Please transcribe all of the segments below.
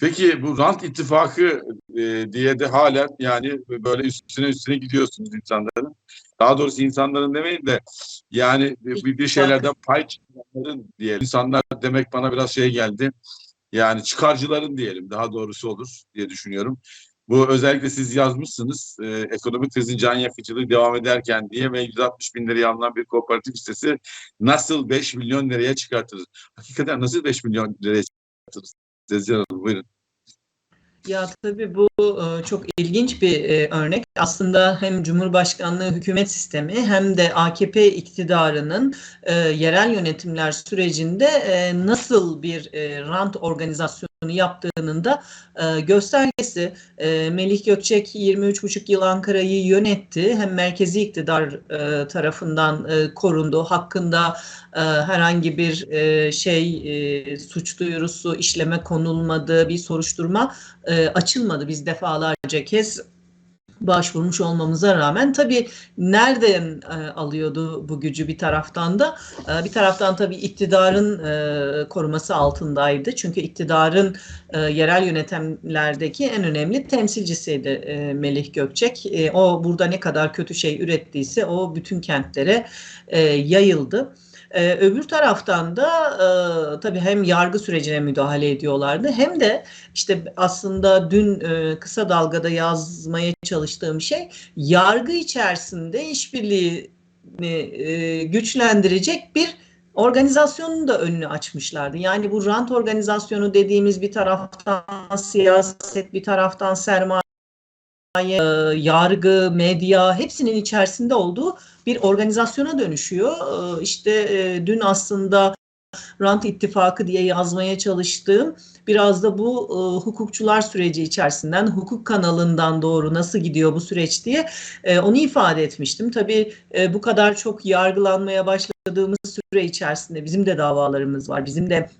Peki bu rant ittifakı e, diye de halen yani böyle üstüne üstüne gidiyorsunuz insanların. Daha doğrusu insanların demeyin de yani bir, bir şeylerden pay çıkanların diyelim. İnsanlar demek bana biraz şey geldi. Yani çıkarcıların diyelim daha doğrusu olur diye düşünüyorum. Bu özellikle siz yazmışsınız. E, ekonomik krizin can yakıcılığı devam ederken diye ve 160 bin liraya alınan bir kooperatif sitesi nasıl 5 milyon liraya çıkartırız? Hakikaten nasıl 5 milyon liraya çıkartırız? Sezen Hanım buyurun. Ya tabii bu e, çok ilginç bir e, örnek. Aslında hem Cumhurbaşkanlığı hükümet sistemi hem de AKP iktidarının e, yerel yönetimler sürecinde nasıl bir rant organizasyonu yaptığının da e, göstergesi. E, Melih Gökçek 23,5 yıl Ankara'yı yönetti. Hem merkezi iktidar e, tarafından e, korundu. Hakkında e, herhangi bir e, şey e, suç duyurusu işleme konulmadı, bir soruşturma e, açılmadı. Biz defalarca kez başvurmuş olmamıza rağmen tabii nereden e, alıyordu bu gücü bir taraftan da? E, bir taraftan tabii iktidarın e, koruması altındaydı. Çünkü iktidarın e, yerel yönetimlerdeki en önemli temsilcisiydi e, Melih Gökçek. E, o burada ne kadar kötü şey ürettiyse o bütün kentlere e, yayıldı. Ee, öbür taraftan da e, tabii hem yargı sürecine müdahale ediyorlardı hem de işte aslında dün e, kısa dalgada yazmaya çalıştığım şey yargı içerisinde işbirliğini e, güçlendirecek bir organizasyonun da önünü açmışlardı. Yani bu rant organizasyonu dediğimiz bir taraftan siyaset, bir taraftan sermaye, e, yargı, medya hepsinin içerisinde olduğu bir organizasyona dönüşüyor. E, işte e, dün aslında Rant İttifakı diye yazmaya çalıştığım biraz da bu hukukçular süreci içerisinden, hukuk kanalından doğru nasıl gidiyor bu süreç diye onu ifade etmiştim. Tabii bu kadar çok yargılanmaya başladığımız süre içerisinde bizim de davalarımız var. Bizim de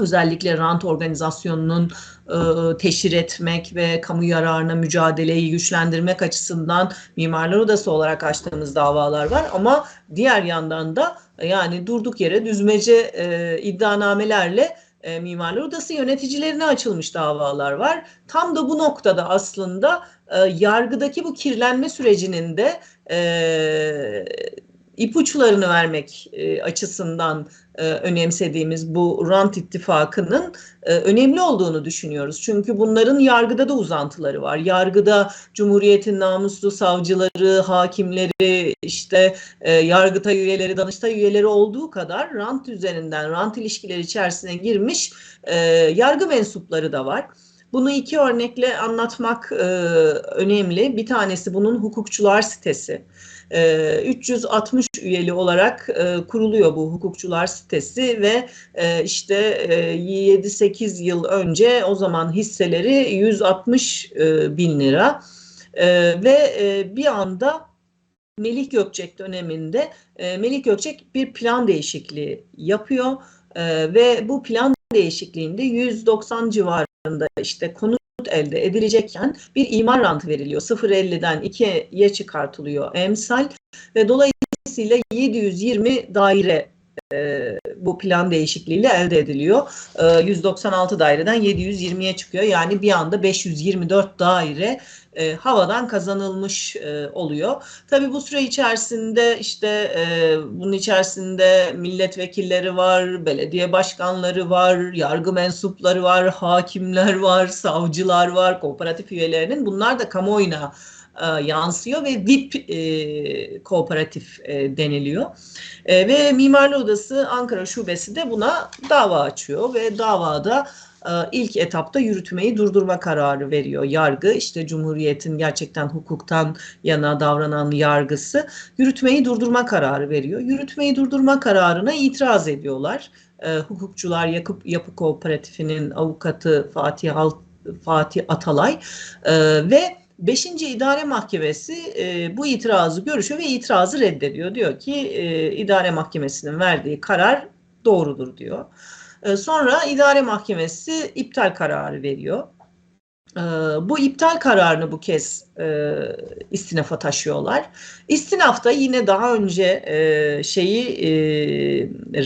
özellikle rant organizasyonunun e, teşhir etmek ve kamu yararına mücadeleyi güçlendirmek açısından Mimarlar Odası olarak açtığımız davalar var ama diğer yandan da yani durduk yere düzmece e, iddianamelerle e, Mimarlar Odası yöneticilerine açılmış davalar var. Tam da bu noktada aslında e, yargıdaki bu kirlenme sürecinin de e, ipuçlarını vermek e, açısından e, önemsediğimiz bu rant ittifakının e, önemli olduğunu düşünüyoruz. Çünkü bunların yargıda da uzantıları var. Yargıda Cumhuriyet'in namuslu savcıları, hakimleri, işte e, yargıtay üyeleri, danıştay üyeleri olduğu kadar rant üzerinden, rant ilişkileri içerisine girmiş e, yargı mensupları da var. Bunu iki örnekle anlatmak e, önemli. Bir tanesi bunun hukukçular sitesi. 360 ee, üyeli olarak e, kuruluyor bu hukukçular sitesi ve e, işte 7-8 e, yıl önce o zaman hisseleri 160 bin lira ve bir anda Melih Gökçek döneminde Melih Gökçek bir plan değişikliği yapıyor ve bu plan değişikliğinde 190 civarında işte konu elde edilecekken bir imar rantı veriliyor. 0.50'den 2'ye çıkartılıyor emsal ve dolayısıyla 720 daire e, bu plan değişikliğiyle elde ediliyor. E, 196 daireden 720'ye çıkıyor. Yani bir anda 524 daire e, havadan kazanılmış e, oluyor. Tabii bu süre içerisinde işte e, bunun içerisinde milletvekilleri var, belediye başkanları var, yargı mensupları var, hakimler var, savcılar var, kooperatif üyelerinin bunlar da kamuoyuna e, yansıyor ve VIP e, kooperatif e, deniliyor. E, ve Mimarlı Odası Ankara Şubesi de buna dava açıyor ve davada e, ilk etapta yürütmeyi durdurma kararı veriyor yargı. İşte Cumhuriyet'in gerçekten hukuktan yana davranan yargısı yürütmeyi durdurma kararı veriyor. Yürütmeyi durdurma kararına itiraz ediyorlar. E, hukukçular Yapı, Yapı Kooperatifinin avukatı Fatih, Alt, Fatih Atalay e, ve Beşinci İdare Mahkemesi e, bu itirazı görüşüyor ve itirazı reddediyor. Diyor ki e, İdare Mahkemesi'nin verdiği karar doğrudur diyor. E, sonra İdare Mahkemesi iptal kararı veriyor. E, bu iptal kararını bu kez e, istinafa taşıyorlar. İstinafta yine daha önce e, şeyi e,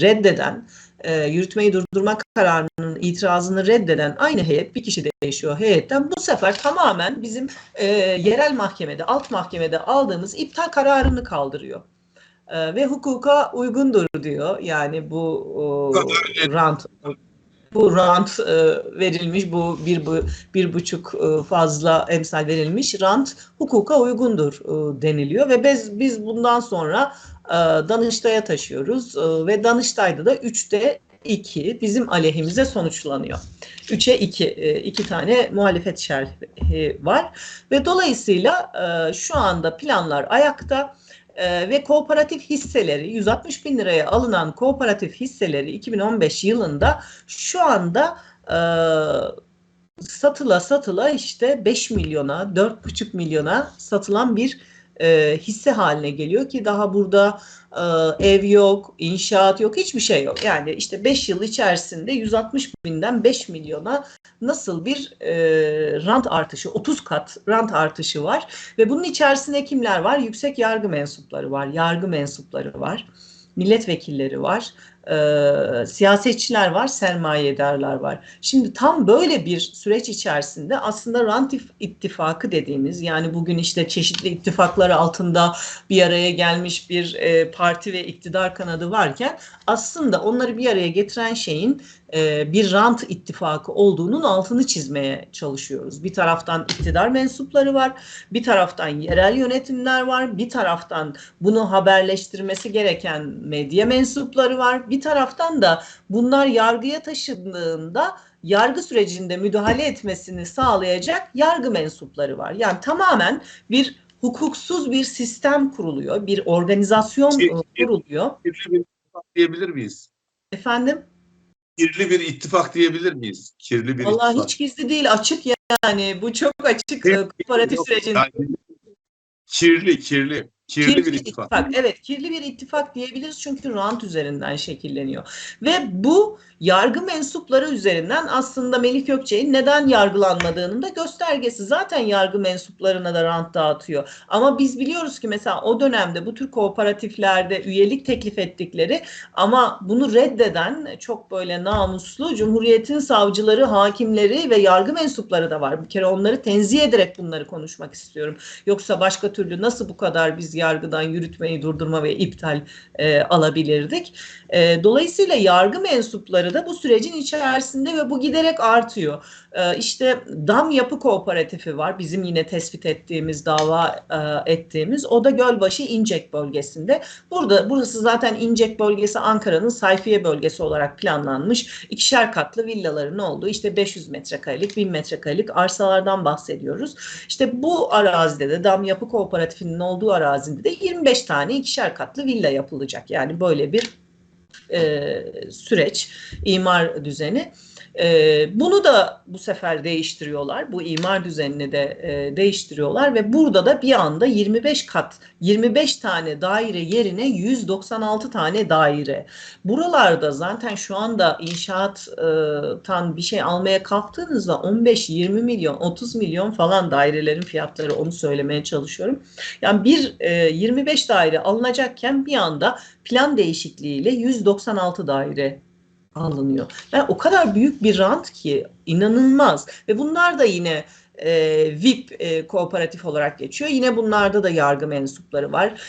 reddeden e, yürütmeyi durdurma kararının itirazını reddeden aynı heyet bir kişi değişiyor heyetten. Bu sefer tamamen bizim e, yerel mahkemede, alt mahkemede aldığımız iptal kararını kaldırıyor. E, ve hukuka uygundur diyor. Yani bu o, rant bu rant e, verilmiş, bu bir, bu bir buçuk e, fazla emsal verilmiş rant hukuka uygundur e, deniliyor ve biz biz bundan sonra Danıştay'a taşıyoruz. E, ve Danıştay'da da 3'te 2 bizim aleyhimize sonuçlanıyor. 3'e 2, e, iki tane muhalefet şerhi var. Ve dolayısıyla e, şu anda planlar ayakta. E, ve kooperatif hisseleri 160 bin liraya alınan kooperatif hisseleri 2015 yılında şu anda satıla satıla işte 5 milyona 4,5 milyona satılan bir e, hisse haline geliyor ki daha burada e, ev yok, inşaat yok, hiçbir şey yok. Yani işte 5 yıl içerisinde 160 binden 5 milyona nasıl bir e, rant artışı, 30 kat rant artışı var ve bunun içerisinde kimler var? Yüksek yargı mensupları var, yargı mensupları var, milletvekilleri var, e, siyasetçiler var, sermayedarlar var. Şimdi tam böyle bir süreç içerisinde aslında rant ittifakı dediğimiz yani bugün işte çeşitli ittifaklar altında bir araya gelmiş bir e, parti ve iktidar kanadı varken aslında onları bir araya getiren şeyin e, bir rant ittifakı olduğunun altını çizmeye çalışıyoruz. Bir taraftan iktidar mensupları var, bir taraftan yerel yönetimler var, bir taraftan bunu haberleştirmesi gereken medya mensupları var, bir taraftan da bunlar yargıya taşındığında yargı sürecinde müdahale etmesini sağlayacak yargı mensupları var. Yani tamamen bir hukuksuz bir sistem kuruluyor, bir organizasyon kuruluyor. Kirli bir ittifak diyebilir miyiz? Efendim? Kirli bir ittifak diyebilir miyiz? Kirli bir Vallahi ittifak. hiç gizli değil, açık yani. Bu çok açık Yok, sürecin. yani kirli, kirli. Kirli, bir ittifak. Evet, kirli bir ittifak diyebiliriz çünkü rant üzerinden şekilleniyor. Ve bu yargı mensupları üzerinden aslında Melih Gökçe'nin neden yargılanmadığının da göstergesi. Zaten yargı mensuplarına da rant dağıtıyor. Ama biz biliyoruz ki mesela o dönemde bu tür kooperatiflerde üyelik teklif ettikleri ama bunu reddeden çok böyle namuslu Cumhuriyet'in savcıları, hakimleri ve yargı mensupları da var. Bir kere onları tenzih ederek bunları konuşmak istiyorum. Yoksa başka türlü nasıl bu kadar biz yargıdan yürütmeyi durdurma ve iptal e, alabilirdik? E, dolayısıyla yargı mensupları da bu sürecin içerisinde ve bu giderek artıyor. E, işte DAM Yapı Kooperatifi var. Bizim yine tespit ettiğimiz, dava e, ettiğimiz. O da Gölbaşı İncek bölgesinde. Burada burası zaten İncek bölgesi Ankara'nın sayfiye bölgesi olarak planlanmış. İkişer katlı villaların olduğu işte 500 metrekarelik, 1000 metrekarelik arsalardan bahsediyoruz. İşte bu arazide de DAM Yapı Kooperatifinin olduğu arazide de 25 tane ikişer katlı villa yapılacak. Yani böyle bir e, süreç, imar düzeni. E, bunu da bu sefer değiştiriyorlar. Bu imar düzenini de e, değiştiriyorlar ve burada da bir anda 25 kat, 25 tane daire yerine 196 tane daire. Buralarda zaten şu anda inşaattan bir şey almaya kalktığınızda 15-20 milyon, 30 milyon falan dairelerin fiyatları onu söylemeye çalışıyorum. Yani bir e, 25 daire alınacakken bir anda plan değişikliğiyle 196 daire alınıyor. Yani o kadar büyük bir rant ki inanılmaz ve bunlar da yine e, VIP e, kooperatif olarak geçiyor. Yine bunlarda da yargı mensupları var.